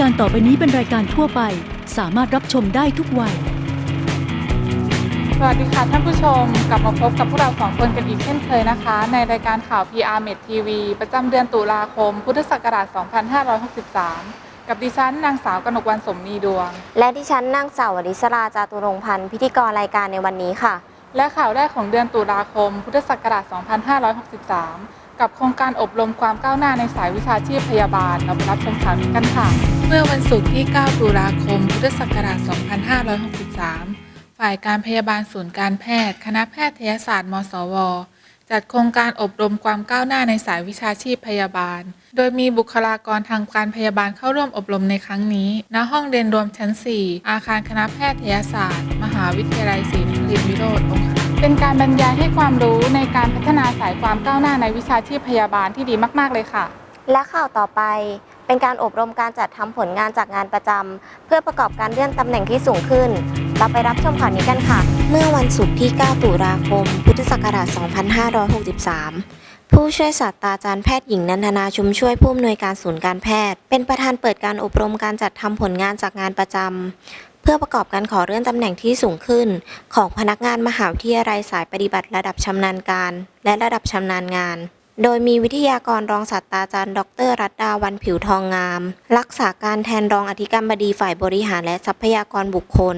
การต่อไปนี้เป็นรายการทั่วไป สามารถรับชมได้ทุกวัย สวัสดีค่ะท่านผู้ชม กลับมาพบกับพวกเราสองคนกันอีกเช่นเคยนะคะ ในรายการข่าว PR Med TV ประจำเดือนตุลาคม พุทธศักราช 2563 กับดิฉันนางสาวกนกวันสมมีดวง และดิฉันนางสาววริศราจาตุรงค์พันธ์พิธีกรรายการในวันนี้ค่ะ และข่าวแรกของเดือนตุลาคม พุทธศักราช 2563 กับโครงการอบรมความก้าวหน้าในสายวิชาชีพพยาบาลเราไปรับชมข่าวนี้กันค่ะ เมื่อวันศุกร์ที่ 9 ตุลาคม พุทธศักราช 2563 ฝ่ายการพยาบาลศูนย์การแพทย์ คณะแพทยศาสตร์ มศว จัดโครงการอบรมความก้าวหน้าในสายวิชาชีพพยาบาล โดยมีบุคลากรทางการพยาบาลเข้าร่วมอบรมในครั้งนี้ ณ ห้องเรียนรวมชั้น 4 อาคารคณะแพทยศาสตร์ มหาวิทยาลัยศรีนครินทรวิโรธองค์เป็นการบรรยายให้ความรู้ในการพัฒนาสายความก้าวหน้าในวิชาชีพพยาบาลที่ดีมาก ๆ เลยค่ะ และข่าวต่อไปเป็นการอบรมการจัดทำผลงานจากงานประจำเพื่อประกอบการเลื่อนตำแหน่งที่สูงขึ้น เราไปรับชมข่าวนี้กันค่ะ เมื่อวันศุกร์ที่ 9 ตุลาคม พุทธศักราช 2563 ผู้ช่วยศาสตราจารย์แพทย์หญิงนันทนาชุมช่วยผู้อำนวยการศูนย์การแพทย์ เป็นประธานเปิดการอบรมการจัดทำผลงานจากงานประจำเพื่อประกอบการขอเลื่อนตำแหน่งที่สูงขึ้น ของพนักงานมหาวิทยาลัยสายปฏิบัติระดับชำนาญการ และระดับชำนาญงาน โดยมีวิทยากรรองศาสตราจารย์ ดร รัตดาวันผิวทองงาม รักษาการแทนรองอธิการบดีฝ่ายบริหารและทรัพยากรบุคคล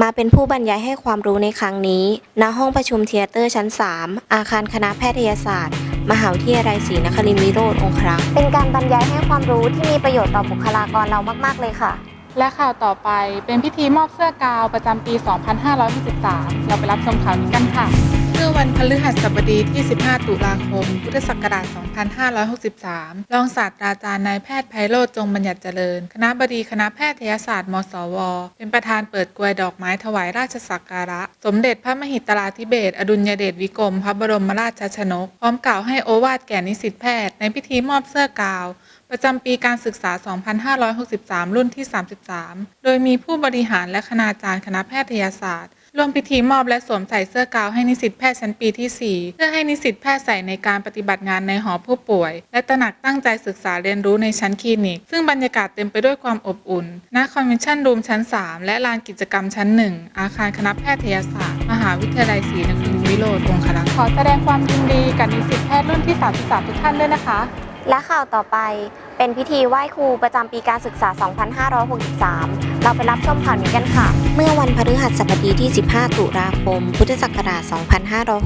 มาเป็นผู้บรรยายให้ความรู้ในครั้งนี้ ณ ห้องประชุมเทเตอร์ชั้น 3 อาคารคณะแพทยศาสตร์ มหาวิทยาลัยศรีนครินทร์วิโรธองครักษ์เป็นการบรรยายให้ความรู้ที่มีประโยชน์ต่อบุคลากรเรามาก ๆ เลยค่ะ และข่าวต่อไปเป็นพิธีมอบเสื้อกาวประจำปี 2563 เราไปรับชมข่าวนี้กันค่ะ เมื่อวันพฤหัสบดีที่ 15 ตุลาคม พุทธศักราช 2563 รองศาสตราจารย์นายแพทย์ไพโรจน์จงบัญญัติเจริญ คณะบดีคณะแพทยศาสตร์มศวเป็นประธานเปิดกลวยดอกไม้ถวายราชสักการะ สมเด็จพระมหิตลาธิเบศอดุลยเดชวิกรม พระบรมราชชนก พร้อมกล่าวให้โอวาทแก่นิสิตแพทย์ ในพิธีมอบเสื้อกาวประจำปีการศึกษา 2563 รุ่นที่ 33 โดยมีผู้บริหารและคณาจารย์คณะแพทยศาสตร์ ร่วมพิธีมอบและสวมใส่เสื้อกาวให้นิสิตแพทย์ชั้นปีที่ 4 เพื่อให้นิสิตแพทย์ใส่ในการปฏิบัติงานในหอผู้ป่วย และตระหนักตั้งใจศึกษาเรียนรู้ในชั้นคลินิก ซึ่งบรรยากาศเต็มไปด้วยความอบอุ่นณคอนเวนชั่นรูมชั้น 3 และลานกิจกรรมชั้น 1 อาคารคณะแพทยศาสตร์ มหาวิทยาลัยศรีนครินทรวิโรธองคลักษ์ขอแสดงความยินดีกับนิสิตแพทย์รุ่นที่ 33 ทุกท่านด้วยนะคะ และข่าวต่อไปเป็นพิธีไหว้ครูประจำปีการศึกษา 2563 เราไปรับชมข่าวนี้กันค่ะ เมื่อวันพฤหัสบดีที่ 15 ตุลาคม พุทธศักราช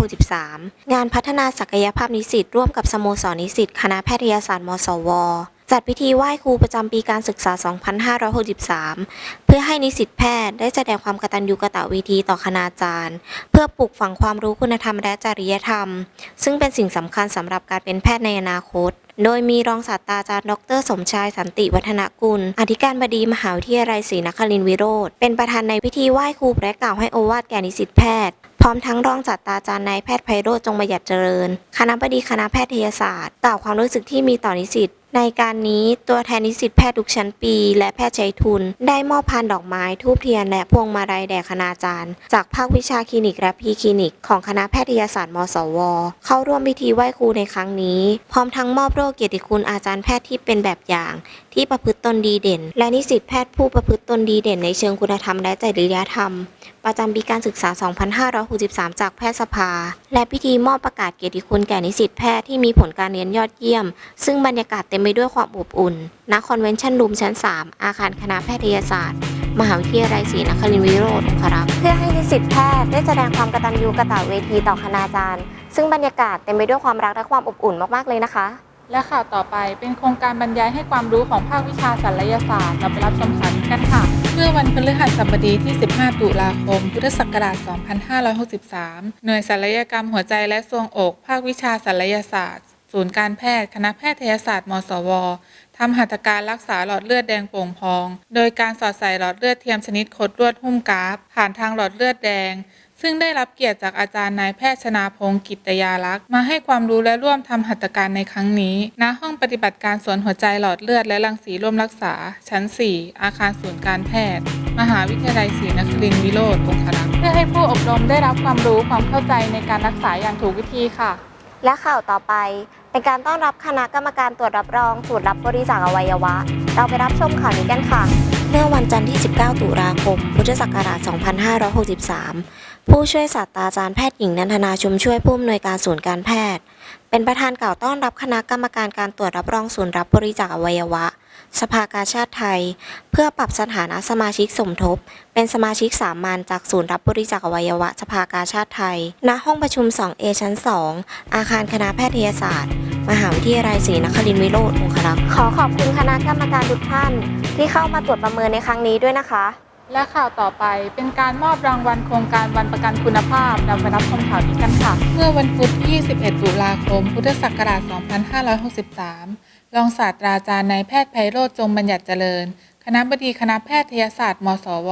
2563 งานพัฒนาศักยภาพนิสิตร่วมกับสโมสรนิสิตคณะแพทยศาสตร์ มศว จัดพิธีไหว้ครูประจำปีการศึกษา 2563 เพื่อให้นิสิตแพทย์ได้แสดงความกตัญญูกตเวทีต่อคณาจารย์ เพื่อปลูกฝังความรู้คุณธรรมและจริยธรรม ซึ่งเป็นสิ่งสำคัญสำหรับการเป็นแพทย์ในอนาคต โดยมีรองศาสตราจารย์ดร สมชายสันติวัฒนกุล อธิการบดีมหาวิทยาลัยศรีนครินทร์วิโรธเป็นประธานในพิธีไหว้ครูและกล่าวให้โอวาทแก่นิสิตแพทย์ พร้อมทั้งรองศาสตราจารย์นายแพทย์ไพโรจน์จงบัญญัติเจริญ คณะบดีคณะแพทยศาสตร์ กล่าวความรู้สึกที่มีต่อนิสิต ในการนี้ตัวแทนนิสิตแพทย์ทุกชั้นปี และแพทย์ใช้ทุน ได้มอบพานดอกไม้ทูบเทียน และพวงมาลัยแด่คณาจารย์ จากภาควิชาคลินิกและพีคลินิก ของคณะแพทยศาสตร์มศว เข้าร่วมพิธีไหว้ครูในครั้งนี้ พร้อมทั้งมอบโล่เกียรติคุณอาจารย์แพทย์ที่เป็นแบบอย่าง ที่ประพฤติตนดีเด่น และนิสิตแพทย์ผู้ประพฤติตนดีเด่นในเชิงคุณธรรมและจริยธรรม ประจำปีการศึกษา 2563 จากแพทยสภา และพิธีมอบประกาศเกียรติคุณแก่นิสิตแพทย์ที่มีผลการเรียนยอดเยี่ยม ซึ่งบรรยากาศเต็มไปด้วยความอบอุ่นณคอนเวนชั่นรูมชั้น 3 อาคารคณะแพทยศาสตร์ มหาวิทยาลัยศรีนครินทร์วิโรธครักษ์เพื่อให้นิสิตแพทย์ได้แสดงความกตัญญูกตเวทีต่อคณาจารย์ ซึ่งบรรยากาศเต็มไปด้วยความรักและความอบอุ่นมากๆเลยนะคะ และข่าวต่อไปเป็นโครงการบรรยายให้ความรู้ของภาควิชาศัลยศาสตร์เราไปรับชมข่าวนี้กันค่ะ เมื่อวันพฤหัสบดีที่ 15 ตุลาคม พุทธศักราช 2563 หน่วยศัลยกรรมหัวใจและทรวงอก ภาควิชาศัลยศาสตร์ ศูนย์การแพทย์ คณะแพทยศาสตร์ มศวทำหัตถการรักษาหลอดเลือดแดงโป่งพอง โดยการสอดใส่หลอดเลือดเทียมชนิดคดลวดหุ้มกราฟ ผ่านทางหลอดเลือดแดง ซึ่งได้รับเกียรติจากอาจารย์นายแพทย์ชนาพงศ์กิตยาลักษณ์มาให้ความรู้และร่วมทำหัตถการในครั้งนี้ ณ ห้องปฏิบัติการสวนหัวใจหลอดเลือดและรังสีร่วมรักษา ชั้น 4 อาคารศูนย์การแพทย์ มหาวิทยาลัยศรีนครินทร์วิโรธองครักษ์เพื่อให้ผู้อบรมได้รับความรู้ความเข้าใจในการรักษาอย่างถูกวิธีค่ะ และข่าวต่อไป เป็นการต้อนรับคณะกรรมการตรวจรับรองสูตรรับบริจาคอวัยวะ เราไปรับชมข่าวนี้กันค่ะ เมื่อวันจันทร์ที่ 19 ตุลาคม พุทธศักราช 2563 ผู้ช่วยศาสตราจารย์แพทย์หญิงนันทนาชุมช่วยผู้อำนวยการศูนย์การแพทย์ เป็นประธานกล่าวต้อนรับคณะกรรมการการตรวจรับรองศูนย์รับบริจาคอวัยวะ สภากาชาติไทย เพื่อปรับสถานะสมาชิกสมทบ เป็นสมาชิกสามัญจากศูนย์รับบริจาคอวัยวะ สภากาชาติไทย ณ ห้องประชุม 2A ชั้น 2 อาคารคณะแพทยศาสตร์ มหาวิทยาลัยศรีนครินทร์วิโรธองครักษ์ขอขอบคุณคณะกรรมการทุกท่าน ที่เข้ามาตรวจประเมินในครั้งนี้ด้วยนะคะ และข่าวต่อไปเป็นการมอบรางวัลโครงการวันประกันคุณภาพเราไปรับชมข่าวนี้กันค่ะ เมื่อวันพุธที่ 21 ตุลาคม พุทธศักราช 2563 รองศาสตราจารย์นายแพทย์ไพโรจน์จงบัญญัติเจริญ คณะบดีคณะแพทยศาสตร์มศว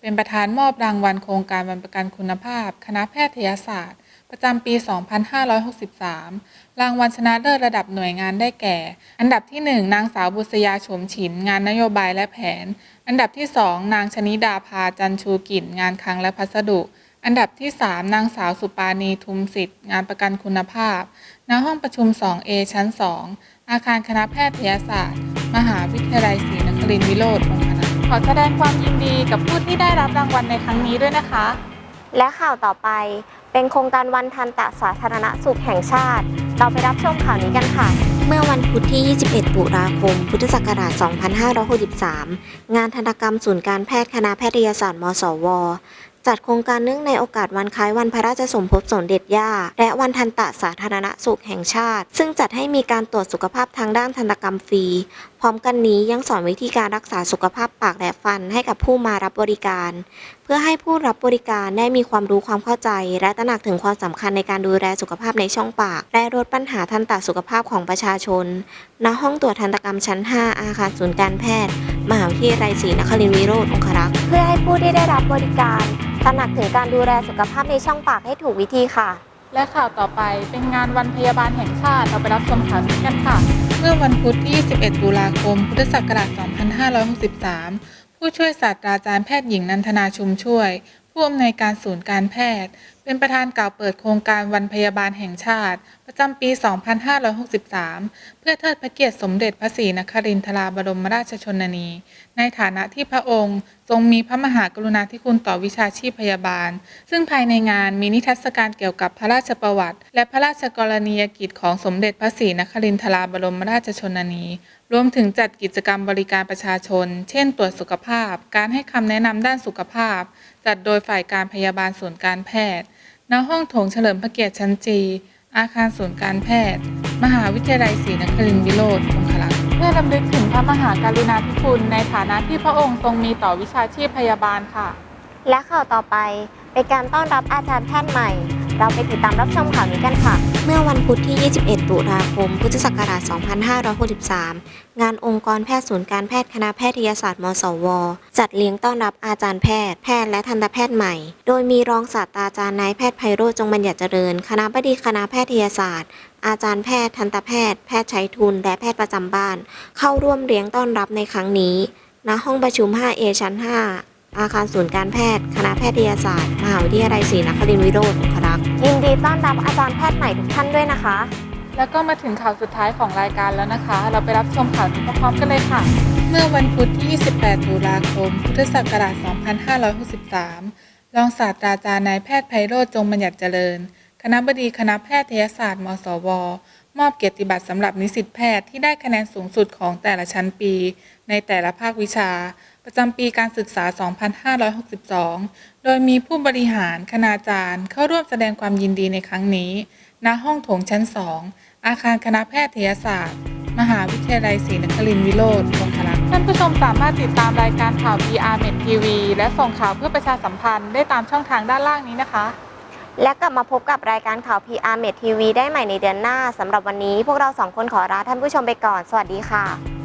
เป็นประธานมอบรางวัลโครงการวันประกันคุณภาพ คณะแพทยศาสตร์ ประจำปี 2563 รางวัลชนะเลิศระดับหน่วยงานได้แก่ อันดับที่ 1 นางสาวบุษยาโฉมฉิน งานนโยบายและแผน อันดับที่ 2 นางชนิดาภาจันชูกิจงานคลังและพัสดุ อันดับที่ 3 นางสาวสุปานีทุมสิทธิ์ งานประกันคุณภาพ ณ ห้องประชุม 2A ชั้น 2 อาคารคณะแพทยศาสตร์ มหาวิทยาลัยศรีนครินทร์วิโรธองคณะขอแสดงความยินดีกับผู้ที่ได้รับรางวัลในครั้งนี้ด้วยนะคะ และข่าวต่อไปเป็นโครงการวันทันตะสาธารณสุขแห่งชาติ เราไปรับชมข่าวนี้กันค่ะ เมื่อวันพุธที่ 21 ตุลาคม พุทธศักราช 2563 งานทันกรรมศูนย์การแพทย์คณะแพทยศาสตร์มศวจัดโครงการเนื่องในโอกาสวันคล้ายวันพระราชสมภพสมเด็จย่า และวันทันตะสาธารณสุขแห่งชาติ ซึ่งจัดให้มีการตรวจสุขภาพทางด้านทันตกรรมฟรี พร้อมกันนี้ยังสอนวิธีการรักษาสุขภาพปากและฟันให้กับผู้มารับบริการเพื่อให้ผู้รับบริการได้มีความรู้ความเข้าใจ และตระหนักถึงความสำคัญในการดูแลสุขภาพในช่องปาก และลดปัญหาทันตสุขภาพของประชาชน ณ ห้องตรวจทันตกรรมชั้น 5 อาคารศูนย์การแพทย์ มหาวิทยาลัยศรีนครินทร์วิโรธองครักษ์ เพื่อให้ผู้ที่ได้รับบริการ ตระหนักถึงการดูแลสุขภาพในช่องปากให้ถูกวิธีค่ะ และข่าวต่อไปเป็นงานวันพยาบาลแห่งชาติ เราไปรับชมข่าวนี้กันค่ะ เมื่อวันพุธที่21ตุลาคม พุทธศักราช 2563 ผู้ช่วยศาสตราจารย์แพทย์หญิงนันทนาชุมช่วย ผู้อำนวยการศูนย์การแพทย์ เป็นประธานกล่าวเปิดโครงการวันพยาบาลแห่งชาติประจำปี 2563 เพื่อเทิดพระเกียรติสมเด็จพระศรีนครินทราบรมราชชนนี ในฐานะที่พระองค์ ทรงมีพระมหากรุณาธิคุณต่อวิชาชีพพยาบาล ซึ่งภายในงานมีนิทรรศการเกี่ยวกับพระราชประวัติ และพระราชกรณียกิจของสมเด็จพระศรีนครินทราบรมราชชนนีรวมถึงจัดกิจกรรมบริการประชาชน เช่น ตรวจสุขภาพ การให้คำแนะนำด้านสุขภาพ จัดโดยฝ่ายการพยาบาลศูนการแพทย์ ณ ห้องโถงเฉลิมพระเกียรติชั้นจี อาคารศูนย์การแพทย์ มหาวิทยาลัยศรีนครินทร์วิโรธองคลักษ์เพื่อรำลึกถึงพระมหากรุณาธิคุณในฐานะที่พระองค์ทรงมีต่อวิชาชีพพยาบาลค่ะ และข่าวต่อไปเป็นการต้อนรับอาจารย์แพทย์ใหม่ เราไปติดตามรับชมข่าวนี้กันค่ะ เมื่อวันพุธที่ 21 ตุลาคม พุทธศักราช 2563 งานองค์กรแพทย์ศูนย์การแพทย์คณะแพทยศาสตร์มศว จัดเลี้ยงต้อนรับอาจารย์แพทย์ แพทย์และทันตแพทย์ใหม่ โดยมีรองศาสตราจารย์นายแพทย์ไพโรจน์จงบัญญัติเจริญ คณะบดีคณะแพทยศาสตร์อาจารย์แพทย์ทันตแพทย์ แพทย์ใช้ทุน และแพทย์ประจำบ้าน เข้าร่วมเลี้ยงต้อนรับในครั้งนี้ ณ ห้องประชุม 5A ชั้น 5 อาคารศูนย์การแพทย์ คณะแพทยศาสตร์ มหาวิทยาลัยศรีนครินทร์วิโรธ ยินดีต้อนรับอาจารย์แพทย์ใหม่ทุกท่านด้วยนะคะ แล้วก็มาถึงข่าวสุดท้ายของรายการแล้วนะคะ เราไปรับชมข่าวนี้พร้อมๆกันเลยค่ะ เมื่อวันพุธที่ 28 ตุลาคม พุทธศักราช 2563 รองศาสตราจารย์นายแพทย์ไพโรจน์จงบัญญัติเจริญ คณะบดีคณะแพทยศาสตร์มศว มอบเกียรติบัตรสำหรับนิสิตแพทย์ที่ได้คะแนนสูงสุดของแต่ละชั้นปี ในแต่ละภาควิชา ประจำปีการศึกษา 2562 โดยมีผู้บริหารคณาจารย์ เข้าร่วมแสดงความยินดีในครั้งนี้ ณ ห้องโถงชั้น 2 อาคารคณะแพทยศาสตร์ มหาวิทยาลัยศรีนครินทร์วิโรธองคลักษ์ท่านผู้ชมสามารถติดตามรายการข่าว PR Med TV และส่งข่าวเพื่อประชาสัมพันธ์ได้ตามช่องทางด้านล่างนี้นะคะ และกลับมาพบกับรายการข่าว PR Med TV ได้ใหม่ในเดือนหน้าสำหรับวันนี้พวกเราสองคนขอลาท่านผู้ชมไปก่อน สวัสดีค่ะ